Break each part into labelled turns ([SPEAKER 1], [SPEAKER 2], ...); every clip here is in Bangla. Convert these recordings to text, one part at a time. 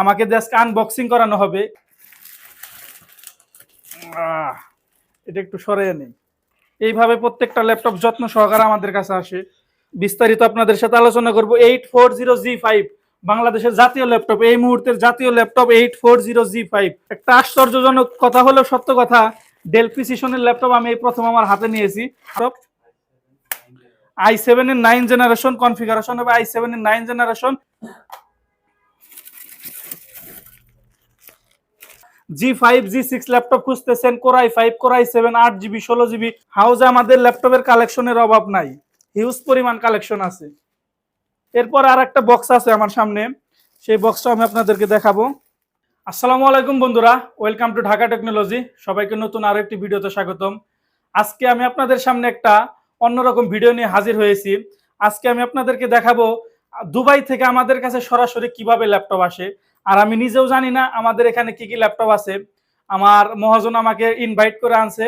[SPEAKER 1] আমাকে জাস্ট আনবক্সিং করানো হবে। এটা একটু সরে নেই। এইভাবে প্রত্যেকটা ল্যাপটপ যত্ন সহকারে আমাদের কাছে আসে। বিস্তারিত আপনাদের সাথে আলোচনা করব। Eight four zero G five বাংলাদেশের জাতীয় ল্যাপটপ এই মুহূর্তের জাতীয় laptop eight four zero G five একটা আশ্চর্যজনক কথা হলো, সত্য কথা ডেল প্রিসিশনের ল্যাপটপ আমি এই প্রথম আমার হাতে নিয়েছি। আই সেভেন এর নাইন জেনারেশন কনফিগারেশন হবে আই সেভেন এর nine generation G five G six laptop খুঁজতেছেন core I five core I seven আট জিবি ষোলো জিবি হাউসে আমাদের ল্যাপটপের কালেকশনের অভাব নাই। হিউজ পরিমাণ কালেকশন আছে। এরপর আর একটা বক্স আছে আমার সামনে। সেই বক্সটা আমি আপনাদেরকে দেখাবো। আসসালামু আলাইকুম বন্ধুরা। ওয়েলকাম টু ঢাকা টেকনোলজি সবাইকে নতুন আরও একটি ভিডিওতে স্বাগতম। আজকে আমি আপনাদের সামনে একটা অন্যরকম ভিডিও নিয়ে হাজির হয়েছি। আজকে আমি আপনাদেরকে দেখাবো দুবাই থেকে আমাদের কাছে সরাসরি কীভাবে ল্যাপটপ আসে। আর আমি নিজেও জানি না আমাদের এখানে কি কি ল্যাপটপ আছে। আমার মহাজন আমাকে ইনভাইট করে আনছে।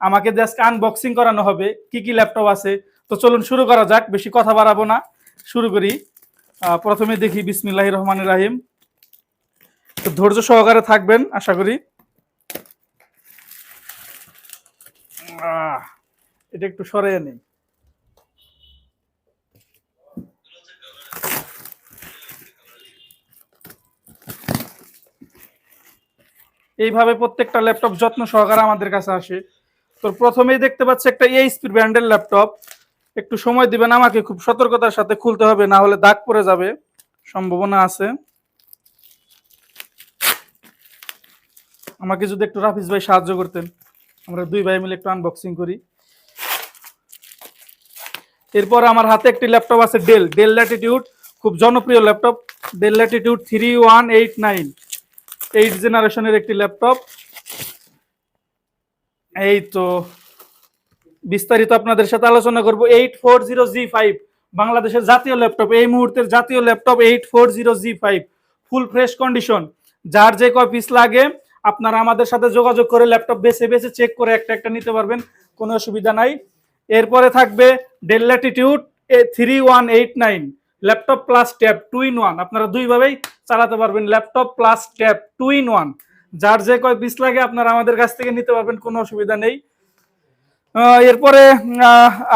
[SPEAKER 1] আমাকে জাস্ট আনবক্সিং করানো হবে, কি কি ল্যাপটপ আছে। তো চলুন শুরু করা যাক, বেশি কথা বাড়াবো না। শুরু করি। প্রথমে দেখি বিসমিল্লাহ রহমান রাহিম। তো ধৈর্য সহকারে থাকবেন, আশা করি। এটা একটু সরে নেই। এইভাবে প্রত্যেকটা ল্যাপটপ যত্ন সহকারে আমাদের কাছে আসে। তো প্রথমেই দেখতে পাচ্ছি একটা এইচপি ব্র্যান্ডের ল্যাপটপ। একটু সময় দিবেন আমাকে, খুব সতর্কতার সাথে খুলতে হবে, না হলে দাগ পড়ে যাবে। সম্ভাবনা আছে। আমাকে যদি একটু রাফিজ ভাই সাহায্য করতেন। আমরা দুই ভাই মিলে একটু আনবক্সিং করি। এরপর আমার হাতে একটি ল্যাপটপ আছে ডেল ডেল ল্যাটিটিউড খুব জনপ্রিয় laptop. Dell Latitude three one eight nine eight জেনারেশনের একটি ল্যাপটপ এই তো বিস্তারিত আপনাদের সাথে আলোচনা করব। Eight four zero G five বাংলাদেশের জাতীয় ল্যাপটপ এই মুহূর্তের জাতীয় laptop eight four zero G five full fresh condition যার যে কয় পিস লাগে, আপনারা আমাদের সাথে যোগাযোগ করে ল্যাপটপ বেছে বেছে চেক করে একটা একটা নিতে পারবেন, কোনো অসুবিধা নাই। এরপরে থাকবে Dell Latitude three one eight nine laptop plus tab two in one. আপনারা দুইভাবেই চালাতে পারবেন laptop plus tab two in one. যার যে কয় পিস লাগে আপনারা আমাদের কাছ থেকে নিতে পারবেন, কোনো অসুবিধা নেই। এরপরে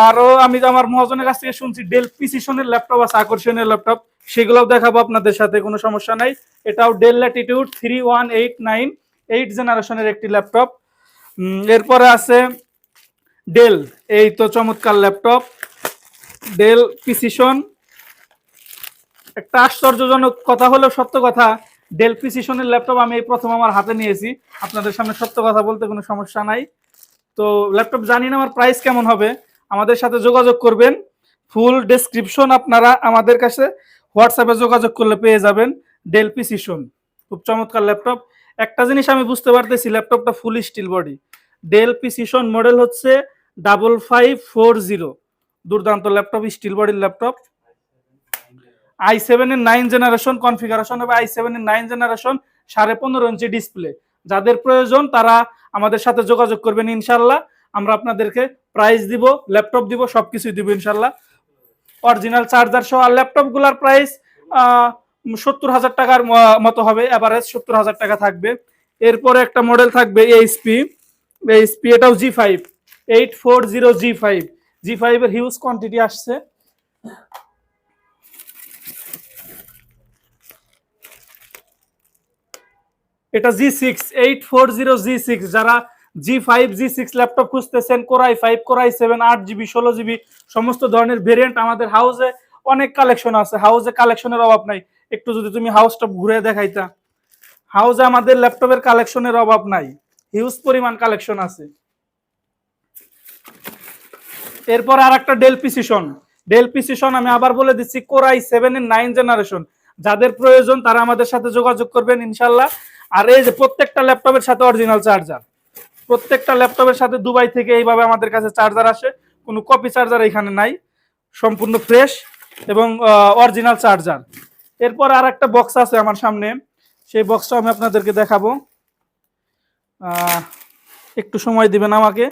[SPEAKER 1] আরও আমি আমার মহাজনের কাছ থেকে শুনছি ডেল পিসিশনের ল্যাপটপ আছে, আকর্ষণীয় ল্যাপটপ। সেগুলোও দেখাবো আপনাদের সাথে, কোনো সমস্যা নাই। এটাও Dell Latitude three one eight nine eight জেনারেশনের একটি ল্যাপটপ। এরপরে আছে ডেল এই তো চমৎকার ল্যাপটপ। ডেল পিসিশন একটা আশ্চর্যজনক কথা হলো সত্য কথা ডেল প্রিসিশনের ল্যাপটপ আমি এই প্রথম আমার হাতে নিয়েছি। আপনাদের সামনে সত্য কথা বলতে কোনো সমস্যা নাই। তো ল্যাপটপ জানি না আমার প্রাইস কেমন হবে। আমাদের সাথে যোগাযোগ করবেন। ফুল ডেসক্রিপশন আপনারা আমাদের কাছে হোয়াটসঅ্যাপে যোগাযোগ করলে পেয়ে যাবেন ডেল প্রিসিশন খুব চমৎকার ল্যাপটপ একটা জিনিস আমি বুঝতে পারতেছি ল্যাপটপটা full steel body Dell Precision model হচ্ছে ডাবল ফাইভ ফোর জিরো দুর্দান্ত ল্যাপটপ স্টিল বডির ল্যাপটপ আই সেভেনের নাইন জেনারেশন কনফিগারেশন হবে আই সেভেন এর নাইন জেনারেশন সাড়ে পনেরো ইঞ্চি ডিসপ্লে যাদের প্রয়োজন, তারা আমাদের সাথে যোগাযোগ করবেন ইনশাল্লাহ। আমরা আপনাদেরকে প্রাইস দিব ল্যাপটপ দিব, সবকিছুই দিব ইনশাল্লাহ। অরিজিনাল চার্জার সহ, আর ল্যাপটপগুলার প্রাইস সত্তর হাজার টাকার মতো হবে এভারেজ সত্তর হাজার টাকা থাকবে। এরপরে একটা মডেল থাকবে এইচপি এইচপি এটাও G five eight four zero G five G ফাইভের হিউজ কোয়ান্টিটি আসছে। এটা G six eight four zero G six যারা G five G six laptop খুঁজতেছেন core I five core I seven আট জিবি ষোলো জিবি সমস্ত ধরনের ভেরিয়েন্ট আমাদের হাউসে অনেক কালেকশন আছে। হাউসে কালেকশনের অভাব নাই। একটু যদি তুমি হাউসটা ঘুরে দেখাইতা। হাউসে আমাদের ল্যাপটপের কালেকশনের অভাব নাই। হিউজ পরিমাণ কালেকশন আছে। এরপর আর একটা ডেল পিসিশন ডেল পিসিশন আমি আবার বলে দিচ্ছি কোরাই সেভেন এর নাইন জেনারেশন যাদের প্রয়োজন তারা আমাদের সাথে যোগাযোগ করবেন, ইনশাল্লাহ। আর এই যে প্রত্যেকটা ল্যাপটপের সাথে অরিজিনাল চার্জার প্রত্যেকটা ল্যাপটপের সাথে দুবাই থেকে এইভাবে আমাদের কাছে চার্জার আসে। কোনো কপি চার্জার এখানে নাই। সম্পূর্ণ ফ্রেশ এবং অরিজিনাল চার্জার এরপর আর একটা বক্স আছে আমার সামনে। সেই বক্সটা আমি আপনাদেরকে দেখাবো। একটু সময় দিবেন আমাকে।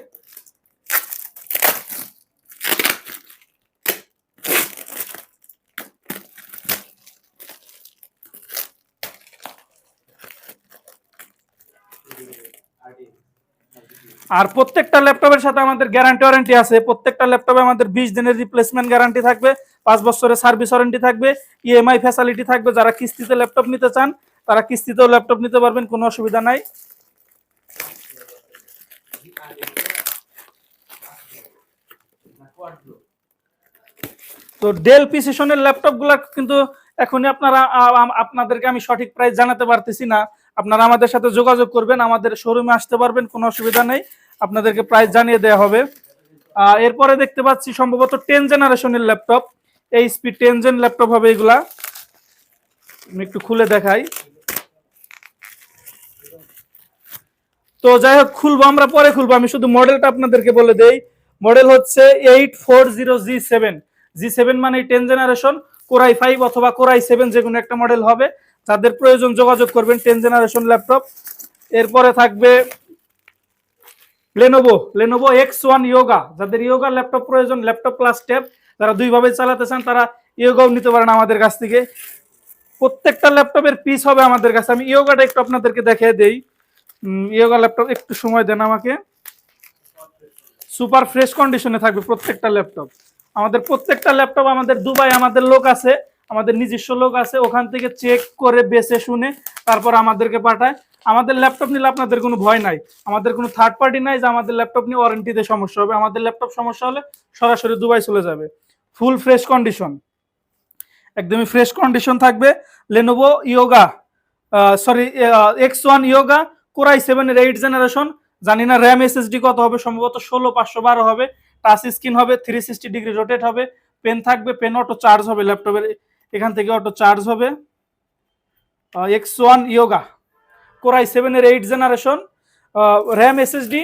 [SPEAKER 1] আর প্রত্যেকটা ল্যাপটপের সাথে আমাদের গ্যারান্টি ওয়ারেন্টি আছে। প্রত্যেকটা ল্যাপটপে আমাদের বিশ দিনের রিপ্লেসমেন্ট গ্যারান্টি থাকবে, পাঁচ বছরের সার্ভিস ওয়ারেন্টি থাকবে ইএমআই ফ্যাসিলিটি থাকবে। যারা কিস্তিতে ল্যাপটপ নিতে চান, তারা কিস্তিতেও ল্যাপটপ নিতে পারবেন, কোনো অসুবিধা নাই। তো ডেল পিসিশনের ল্যাপটপগুলো কিন্তু এখনই আপনারা আপনাদেরকে আমি সঠিক প্রাইস জানাতে পারতেছি না। আপনারা আমাদের সাথে যোগাযোগ করবেন, আমাদের শোরুমে আসতে পারবেন, কোনো অসুবিধা নেই। আপনাদেরকে প্রাইস জানিয়ে দেওয়া হবে। এরপরে দেখতে পাচ্ছি সম্ভবত টেন জেনারেশনের laptop HP ten gen laptop হবে এগুলা। আমি একটু খুলে দেখাই। তো যাই হোক, খুলবো, আমরা পরে খুলবো। আমি শুধু মডেলটা আপনাদেরকে বলে দেই। মডেল হচ্ছে eight four zero G seven G seven মানে ten generation core I five অথবা কোরাই সেভেন যে কোনো একটা মডেল হবে। যাদের প্রয়োজন যোগাযোগ করবেন টেন জেনারেশন ল্যাপটপ। এরপরে থাকবে Lenovo Lenovo X one Yoga যাদের ইয়োগা ল্যাপটপ প্রয়োজন, ল্যাপটপ প্লাস ট্যাব যারা দুইভাবে চালাতে চান, তারা ইয়োগাও নিতে পারেন আমাদের কাছ থেকে। প্রত্যেকটা ল্যাপটপের পিস হবে আমাদের কাছে। আমি ইয়োগাটা একটু আপনাদেরকে দেখিয়ে দেই। ইয়োগা ল্যাপটপ, একটু সময় দেন আমাকে। সুপার ফ্রেশ কন্ডিশনে থাকবে প্রত্যেকটা ল্যাপটপ। আমাদের প্রত্যেকটা ল্যাপটপ আমাদের দুবাই আমাদের লোক আছে। আমাদের নিজস্ব লোক আছে, ওখান থেকে চেক করে বেছে শুনে তারপর আমাদেরকে পাঠায়। আমাদের ল্যাপটপ নিলে আপনাদের কোনো ভয় নাই। আমাদের কোনো থার্ড পার্টি নাই যে আমাদের ল্যাপটপ নিয়ে ওয়ারেন্টিতে সমস্যা হবে। আমাদের ল্যাপটপ সমস্যা হলে সরাসরি দুবাই চলে যাবে। ফুল ফ্রেশ কন্ডিশন একদমই ফ্রেশ কন্ডিশন থাকবে। Lenovo Yoga sorry X one Yoga core I সেভেনের এইট জেনারেশন জানি না র্যাম এসএসডি কত হবে, সম্ভবত ষোলো, পাঁচশো বারো হবে। টাচ স্ক্রিন হবে থ্রি সিক্সটি ডিগ্রি রোটেট হবে। পেন থাকবে পেন অটো চার্জ হবে ল্যাপটপের এখান থেকে অটো চার্জ হবে। X one Yoga core I সেভেনের এইট জেনারেশন র্যাম এসএসডি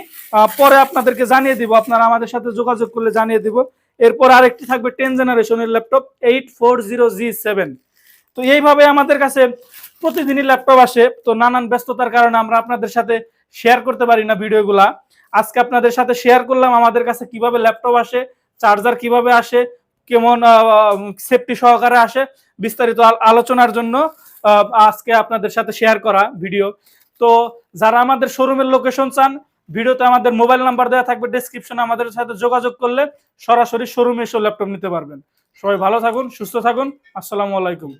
[SPEAKER 1] পরে আপনাদেরকে জানিয়ে দিব, আপনারা আমাদের সাথে যোগাযোগ করলে জানিয়ে দিব। এরপর আরেকটি থাকবে টেন জেনারেশনের laptop eight four zero G seven তো এইভাবে আমাদের কাছে প্রতিদিনই ল্যাপটপ আসে, তো নানান ব্যস্ততার কারণে আমরা আপনাদের সাথে শেয়ার করতে পারি না ভিডিওগুলা। আজকে আপনাদের সাথে শেয়ার করলাম, আমাদের কাছে কীভাবে ল্যাপটপ আসে চার্জার কীভাবে আসে কেমন সেফটি সহকারে আসে বিস্তারিত আলোচনার জন্য আজকে আপনাদের সাথে শেয়ার করা ভিডিও তো যারা আমাদের শোরুমের লোকেশন চান, ভিডিওতে আমাদের মোবাইল নাম্বার দেওয়া থাকবে ডিসক্রিপশনে আমাদের সাথে যোগাযোগ করলে সরাসরি শোরুমে এসে ল্যাপটপ নিতে পারবেন। সবাই ভালো থাকুন, সুস্থ থাকুন, আসসালামু আলাইকুম।